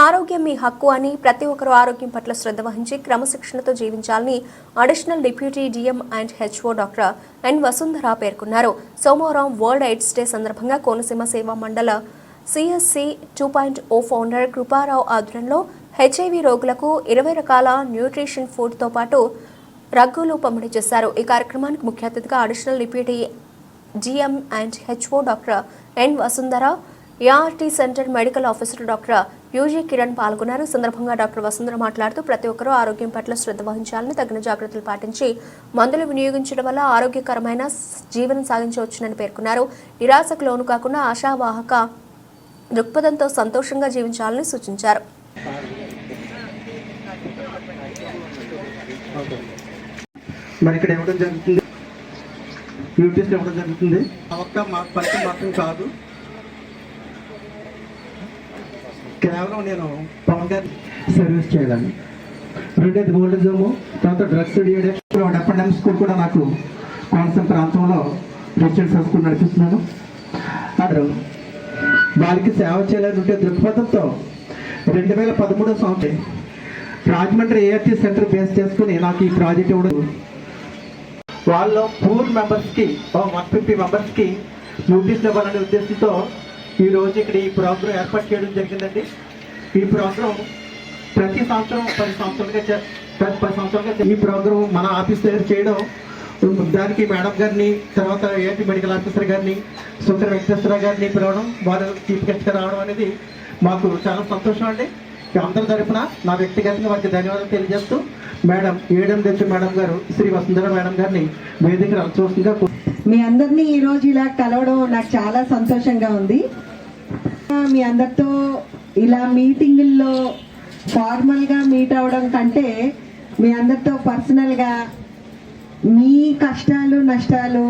ఆరోగ్యం మీ హక్కు అని ప్రతి ఒక్కరూ ఆరోగ్యం పట్ల శ్రద్ధ వహించి క్రమశిక్షణతో జీవించాలని additional deputy DM and HO doctor N Vasundhara పేర్కొన్నారు. సోమవారం వరల్డ్ ఎయిడ్స్ డే సందర్భంగా Konaseema Seva Mandal CSC two point O founder Kriparao ఆధ్వర్యంలో హెచ్ఐవి రోగులకు ఇరవై రకాల న్యూట్రిషన్ ఫుడ్తో పాటు రగ్గులు పంపిణీ చేశారు. ఈ కార్యక్రమానికి ముఖ్య అతిథిగా additional deputy GM and HO doctor N Vasundhara ART centre medical officer doctor UG Kiran పాల్గొన్నారు. సందర్భంగా డాక్టర్ వసుంధర మాట్లాడుతూ ప్రతి ఒక్కరూ ఆరోగ్యం పట్ల శ్రద్ధ వహించాలని తగిన జాగ్రత్తలు పాటించి మందులు వినియోగించడం వల్ల ఆరోగ్యకరమైన జీవనం సాగించవచ్చునని పేర్కొన్నారు. నిరాశకు లోను కాకుండా ఆశావాహక దృక్పథంతో సంతోషంగా జీవించాలని సూచించారు. మరి ఇక్కడ ఇవ్వడం జరుగుతుంది? యూటీస్ ఇవ్వడం జరుగుతుంది? ఒక్క మా ఫలితం మాత్రం కాదు. కేవలం నేను పవన్ గారి సర్వీస్ చేయాలని. రెండేది గోల్డిజము తర్వాత డ్రగ్స్ డిఎడిక్షన్ స్కూల్ కూడా నాకు కోనసీమ ప్రాంతంలో రెసిడెన్స్ హై స్కూల్ నడిపిస్తున్నాను. అతను వారికి సేవ చేయాలనుంటే దృక్పథంతో రెండు వేల పదమూడో సంవత్సరం రాజమండ్రి ఏఆర్టీ సెంటర్ బేస్ చేసుకుని నాకు ఈ ప్రాజెక్ట్ ఇవ్వడం. వాళ్ళ పూర్ మెంబర్స్కి వన్ ఫిఫ్టీ మెంబర్స్కి నోటీస్ ఇవ్వాలనే ఉద్దేశంతో ఈ రోజు ఇక్కడ ఈ ప్రోగ్రాం ఏర్పాటు చేయడం జరిగిందండి. ఈ ప్రోగ్రాం ప్రతి సంవత్సరం పది సంవత్సరాలుగా ప్రతి పది సంవత్సరాలుగా ఈ ప్రోగ్రాం మన ఆఫీస్ దగ్గర చేయడం. దానికి మేడం గారిని తర్వాత ఏపీ మెడికల్ ఆఫీసర్ గారిని సుందర వెంకటేశ్వర గారిని పిలవడం వారు చీఫ్ గెస్ట్గా రావడం అనేది మాకు చాలా సంతోషం అండి. అందరి తరపున నా వ్యక్తిగతంగా వారికి ధన్యవాదాలు తెలియజేస్తూ మేడం ఏడం తెచ్చు మేడం గారు శ్రీ వసుంధర మేడం గారిని వేదిక చూస్తుందిగా మీ అందరినీ ఈరోజు ఇలా కలవడం నాకు చాలా సంతోషంగా ఉంది. మీ అందరితో ఇలా మీటింగుల్లో ఫార్మల్గా మీట్ అవ్వడం కంటే మీ అందరితో పర్సనల్గా మీ కష్టాలు నష్టాలు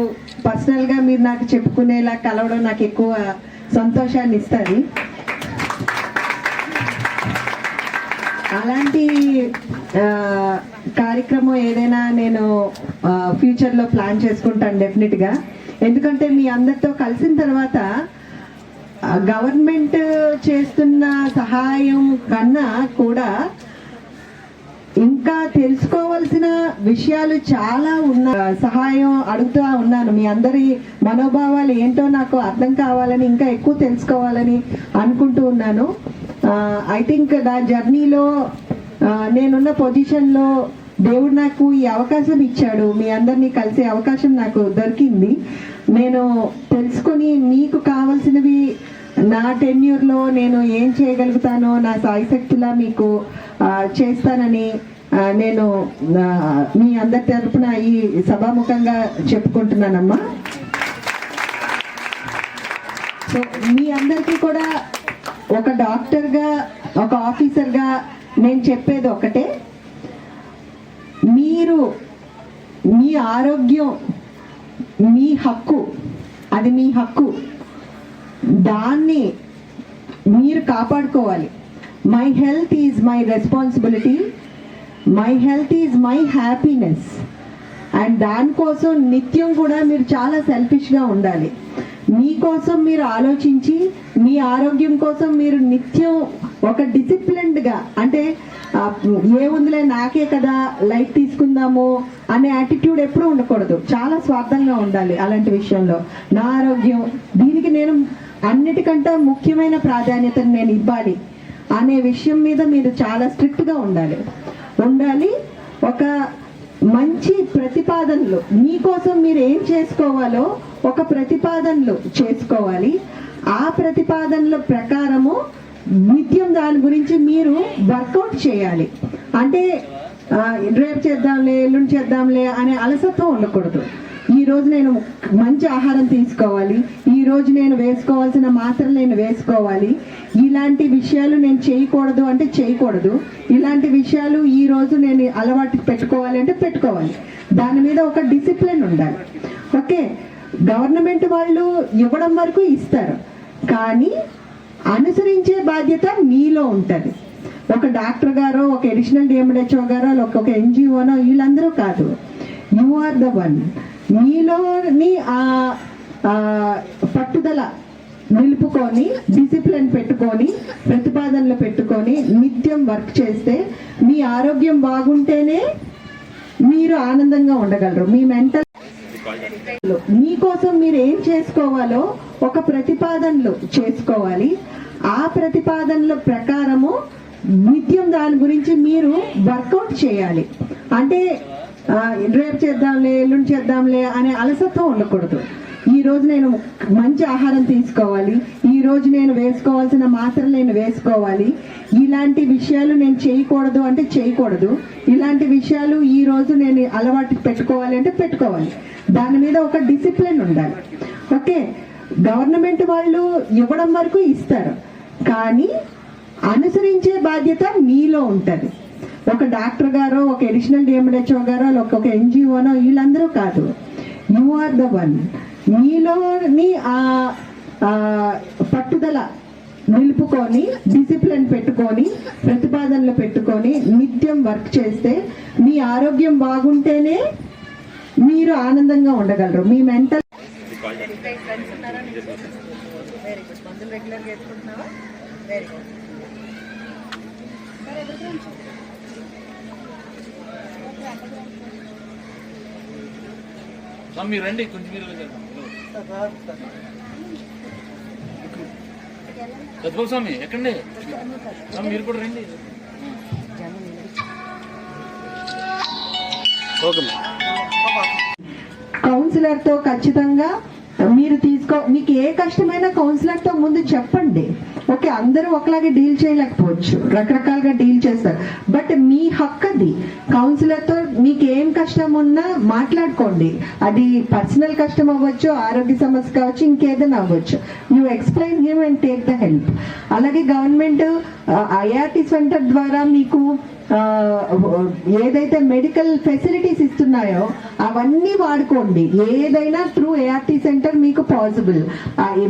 పర్సనల్గా మీరు నాకు చెప్పుకునేలా కలవడం నాకు ఎక్కువ సంతోషాన్ని ఇస్తుంది. అలాంటి కార్యక్రమం ఏదైనా నేను ఫ్యూచర్లో ప్లాన్ చేసుకుంటాను డెఫినెట్గా. ఎందుకంటే మీ అందరితో కలిసిన తర్వాత గవర్నమెంట్ చేస్తున్న సహాయం కన్నా కూడా ఇంకా తెలుసుకోవాల్సిన విషయాలు చాలా ఉన్న సహాయం అడుగుతూ ఉన్నాను. మీ అందరి మనోభావాలు ఏంటో నాకు అర్థం కావాలని ఇంకా ఎక్కువ తెలుసుకోవాలని అనుకుంటూ ఉన్నాను. ఐ థింక్ నా జర్నీలో నేనున్న పొజిషన్లో దేవుడు నాకు ఈ అవకాశం ఇచ్చాడు. మీ అందరినీ కలిసే అవకాశం నాకు దొరికింది. నేను తెలుసుకొని మీకు కావాల్సినవి నా టెన్యూర్లో నేను ఏం చేయగలుగుతానో నా సాయశక్తిలా మీకు చేస్తానని నేను మీ అందరి తరఫున ఈ సభాముఖంగా చెప్పుకుంటున్నానమ్మా. సో మీ అందరికీ కూడా ఒక డాక్టర్గా ఒక ఆఫీసర్గా నేను చెప్పేది ఒకటే. మీరు మీ ఆరోగ్యం మీ హక్కు అది మీ హక్కు. దాన్ని మీరు కాపాడుకోవాలి. My health is my responsibility my health is my happiness and దానికోసం నిత్యం కూడా మీరు చాలా సెల్ఫిష్గా ఉండాలి. మీకోసం మీరు ఆలోచించి మీ ఆరోగ్యం కోసం మీరు నిత్యం ఒక డిసిప్లిన్డ్గా అంటే ఏముందిలే నాకే కదా లైఫ్ తీసుకుందాము అనే యాటిట్యూడ్ ఎప్పుడూ ఉండకూడదు. చాలా స్వార్థంగా ఉండాలి అలాంటి విషయంలో. నా ఆరోగ్యం దీనికి నేను అన్నిటికంటే ముఖ్యమైన ప్రాధాన్యతను నేను ఇవ్వాలి అనే విషయం మీద మీరు చాలా స్ట్రిక్ట్గా ఉండాలి. ఉండాలి ఒక మంచి ప్రతిపాదనలు. మీకోసం మీరు ఏం చేసుకోవాలో ఒక ప్రతిపాదనలు చేసుకోవాలి. ఆ ప్రతిపాదనల ప్రకారము నిత్యం దాని గురించి మీరు వర్కౌట్ చేయాలి. అంటే రేపు చేద్దాంలే ఎల్లుండి చేద్దాంలే అనే అలసత్వం ఉండకూడదు. ఈ రోజు నేను మంచి ఆహారం తీసుకోవాలి. ఈ రోజు నేను వేసుకోవాల్సిన మాత్రలు నేను వేసుకోవాలి. ఇలాంటి విషయాలు నేను చేయకూడదు అంటే చేయకూడదు. ఇలాంటి విషయాలు ఈ రోజు నేను అలవాటు పెట్టుకోవాలి అంటే పెట్టుకోవాలి. దాని మీద ఒక డిసిప్లిన్ ఉండాలి. ఓకే? గవర్నమెంట్ వాళ్ళు ఇవ్వడం వరకు ఇస్తారు. కానీ అనుసరించే బాధ్యత మీలో ఉంటుంది. ఒక డాక్టర్ గారో ఒక అడిషనల్ డిఎండిహెచ్ఓ గారో ఒక ఎన్జిఓనో వీళ్ళందరూ కాదు. You are the one. మీలోని ఆ పట్టుదల నిలుపుకొని డిసిప్లిన్ పెట్టుకొని ప్రతిపాదనలు పెట్టుకొని నిత్యం వర్క్ చేస్తే మీ ఆరోగ్యం బాగుంటేనే మీరు ఆనందంగా ఉండగలరు. మీ మెంటల్ మీకోసం మీరు ఏం చేసుకోవాలో ఒక ప్రతిపాదనలు చేసుకోవాలి. ఆ ప్రతిపాదనల ప్రకారము నిత్యం దాని గురించి మీరు వర్కౌట్ చేయాలి. అంటే రేపు చేద్దాంలే ఎల్లుండి చేద్దాంలే అనే అలసత్వం ఉండకూడదు. ఈ రోజు నేను మంచి ఆహారం తీసుకోవాలి. ఈ రోజు నేను వేసుకోవాల్సిన మాత్రలు నేను వేసుకోవాలి. ఇలాంటి విషయాలు నేను చేయకూడదు అంటే చేయకూడదు. ఇలాంటి విషయాలు ఈ రోజు నేను అలవాటు పెట్టుకోవాలి అంటే పెట్టుకోవాలి. దాని మీద ఒక డిసిప్లిన్ ఉండాలి. ఓకే? గవర్నమెంట్ వాళ్ళు ఇవ్వడం వరకు ఇస్తారు. కానీ అనుసరించే బాధ్యత మీలో ఉంటుంది. ఒక డాక్టర్ గారో ఒక ఎడిషనల్ డిఎండిహెచ్ఓ గారో ఒక ఎన్జిఓనో వీళ్ళందరూ కాదు. యు ఆర్ ద వన్ మీలోని ఆ పట్టుదల నిలుపుకొని డిసిప్లిన్ పెట్టుకొని ప్రతిపాదనలు పెట్టుకొని నిత్యం వర్క్ చేస్తే మీ ఆరోగ్యం బాగుంటేనే మీరు ఆనందంగా ఉండగలరు. మీ మెంటల్ స్వామి మీరు రండి కొంచెం మీరు సత్యబాబు స్వామి ఎక్కండి. స్వామి మీరు కూడా రండి. ఓకే కౌన్సిలర్తో ఖచ్చితంగా మీరు తీసుకో మీకు ఏ కష్టమైనా కౌన్సిలర్తో ముందు చెప్పండి. ఓకే అందరూ ఒకలాగే డీల్ చేయలేకపోవచ్చు. రకరకాలుగా డీల్ చేస్తారు. బట్ మీ హక్కు అది కౌన్సిలర్తో మీకు ఏం కష్టం ఉన్నా మాట్లాడుకోండి. అది పర్సనల్ కష్టం అవ్వచ్చు ఆరోగ్య సమస్య కావచ్చు ఇంకేదైనా అవ్వచ్చు. You explain him and take the help. అలాగే గవర్నమెంట్ ఐఆర్టీ సెంటర్ ద్వారా మీకు ఏదైతే మెడికల్ ఫెసిలిటీస్ ఇస్తున్నాయో అవన్నీ వాడుకోండి. ఏదైనా త్రూ ఏఆర్టీ సెంటర్ మీకు పాసిబుల్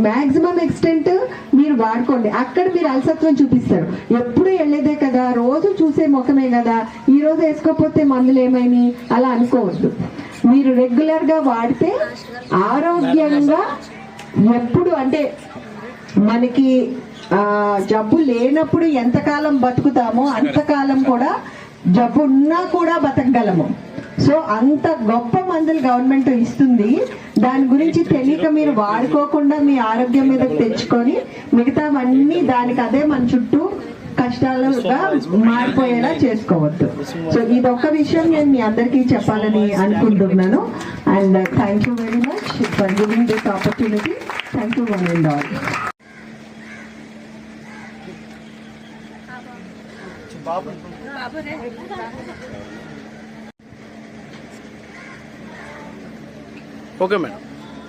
మ్యాక్సిమం ఎక్స్టెంట్ మీరు వాడుకోండి. అక్కడ మీరు అలసత్వం చూపిస్తారు. ఎప్పుడు వెళ్ళేదే కదా రోజు చూసే ముఖమే కదా ఈ రోజు వేసుకోకపోతే మందులు ఏమైనాయి? అలా అనుకోవద్దు. మీరు రెగ్యులర్గా వాడితే ఆరోగ్యంగా ఎప్పుడు అంటే మనకి జబ్బు లేనప్పుడు ఎంతకాలం బతుకుతామో అంతకాలం కూడా జబ్బు ఉన్నా కూడా బతకగలము. సో అంత గొప్ప మందులు గవర్నమెంట్ ఇస్తుంది. దాని గురించి తెలియక మీరు వాడుకోకుండా మీ ఆరోగ్యం మీద తెచ్చుకొని మిగతావన్నీ దానికి అదే మన చుట్టూ కష్టాలుగా మారిపోయేలా చేసుకోవద్దు. సో ఇది ఒక్క విషయం నేను మీ అందరికీ చెప్పాలని అనుకుంటున్నాను. And thank you very much for giving this opportunity. Thank you one and all. Okay madam.